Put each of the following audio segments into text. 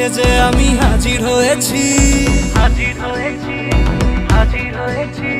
সেজে আমি হাজির হয়েছি। হাজির হয়েছি হাজির হয়েছি।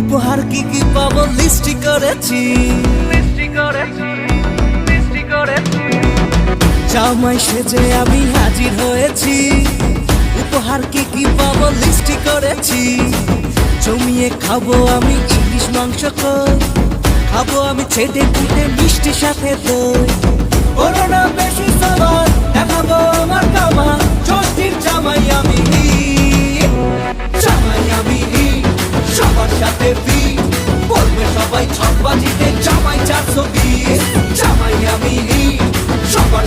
উপহার কি কি পাবো লিস্টি করেছি। মিষ্টি করেছি মিষ্টি করেছি। জামাই সেজে আমি হাজির হয়েছি। উপহার কি কি পাবো লিস্টি করেছি। জমিয়ে খাব আমি ইলিশ মাংস খাব আমি ছেটে কুটে মিষ্টি সাথে দই। করোনা বেশি সবার দেখাবো আমার কামা, ষষ্ঠীর জামাই আমি জামাই আমি সবার সাথে বি। বলবে সবাই ছক বাজিতে জামাই চারশো বিশ জামাই আমি সবার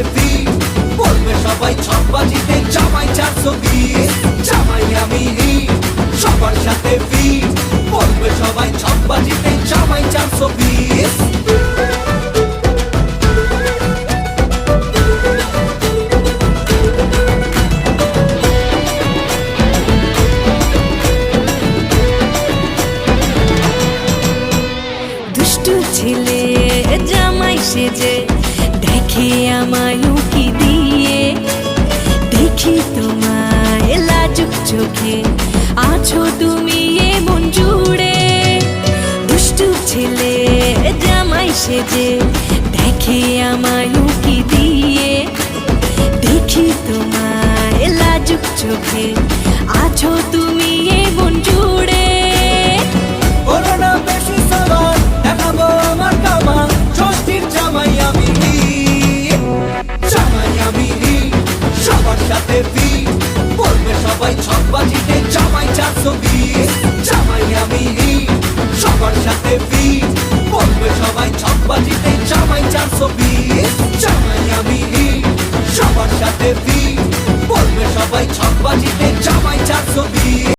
সাথে বলবে সবাই বাজিতে জামাই চারশো বিশ, জামাই আমি সবার সাথে বলবে সবাই বাজিতে জামাই চারশো বিশ। দুষ্টু ছেলে, জামাই সেজে আমায় উকি দিয়ে। দেখি তোমায় লাজুক চোখে, আছো তুমি এমন জুড়ে। দুষ্টু ছেলে, জামাই সেজে, দেখে আমায় উকি দিয়ে। সবাই ছকবাজিতে জামাই চারশো বিশ জামাই আমি, সবার সাথে বিট বলবে সবাই ছকবাজিতে জামাই চারশো বিশ জামাই আমি, সবার সাথে বিট বলবে সবাই ছকবাজিতে জামাই চারশো বিশ